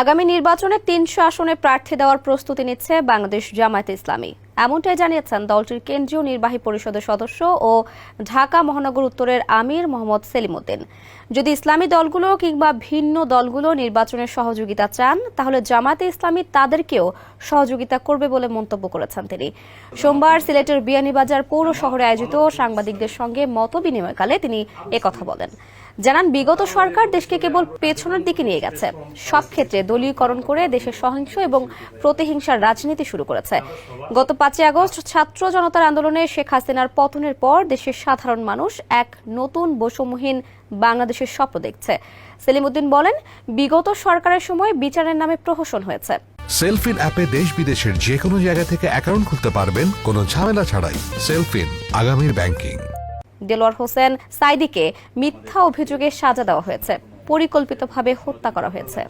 আগামী নির্বাচনে তিনশো আসনে প্রার্থী দেওয়ার প্রস্তুতি নিচ্ছে বাংলাদেশ জামায়াত ইসলামী। এমনটাই জানিয়েছেন দলটির কেন্দ্রীয় নির্বাহী পরিষদের সদস্য ও ঢাকা মহানগর উত্তরের আমির মোহাম্মদ সেলিম উদ্দিন যদি ইসলামী দলগুলো কিংবা ভিন্ন দলগুলো নির্বাচনের সহযোগিতা চান, তাহলে জামায়াতে ইসলামী তাদেরকেও সহযোগিতা করবে বলে মন্তব্য করেছেন তিনি। সোমবার সিলেটের বিয়ানীবাজার পৌর শহরে আয়োজিত সাংবাদিকদের সঙ্গে মত বিনিময়কালে তিনি একথা বলেন। জানান, বিগত সরকার দেশকে কেবল পেছনের দিকে নিয়ে গেছে। সব ক্ষেত্রে দলীয়করণ করে দেশের সহিংস এবং প্রতিহিংসার রাজনীতি শুরু করেছে। গত পাঁচই আগস্ট ছাত্র জনতার আন্দোলনে শেখ হাসিনার পতনের পর দেশের সাধারণ মানুষ এক নতুন বৈষম্যহীন বাংলাদেশের স্বপ্ন দেখছে। সেলিমউদ্দিন বলেন, বিগত সরকারের সময় বিচারের নামে প্রহসন হয়েছে। সেলফিন অ্যাপে দেশ বিদেশের যে কোনো জায়গা থেকে অ্যাকাউন্ট খুলতে পারবেন, কোনো ঝামেলা ছাড়াই সেলফিন আগামীর ব্যাংকিং। দেলোয়ার হোসেন সাইদিকে মিথ্যা অভিযোগে সাজা দেওয়া হয়েছে। পরিকল্পিতভাবে হত্যা করা হয়েছে।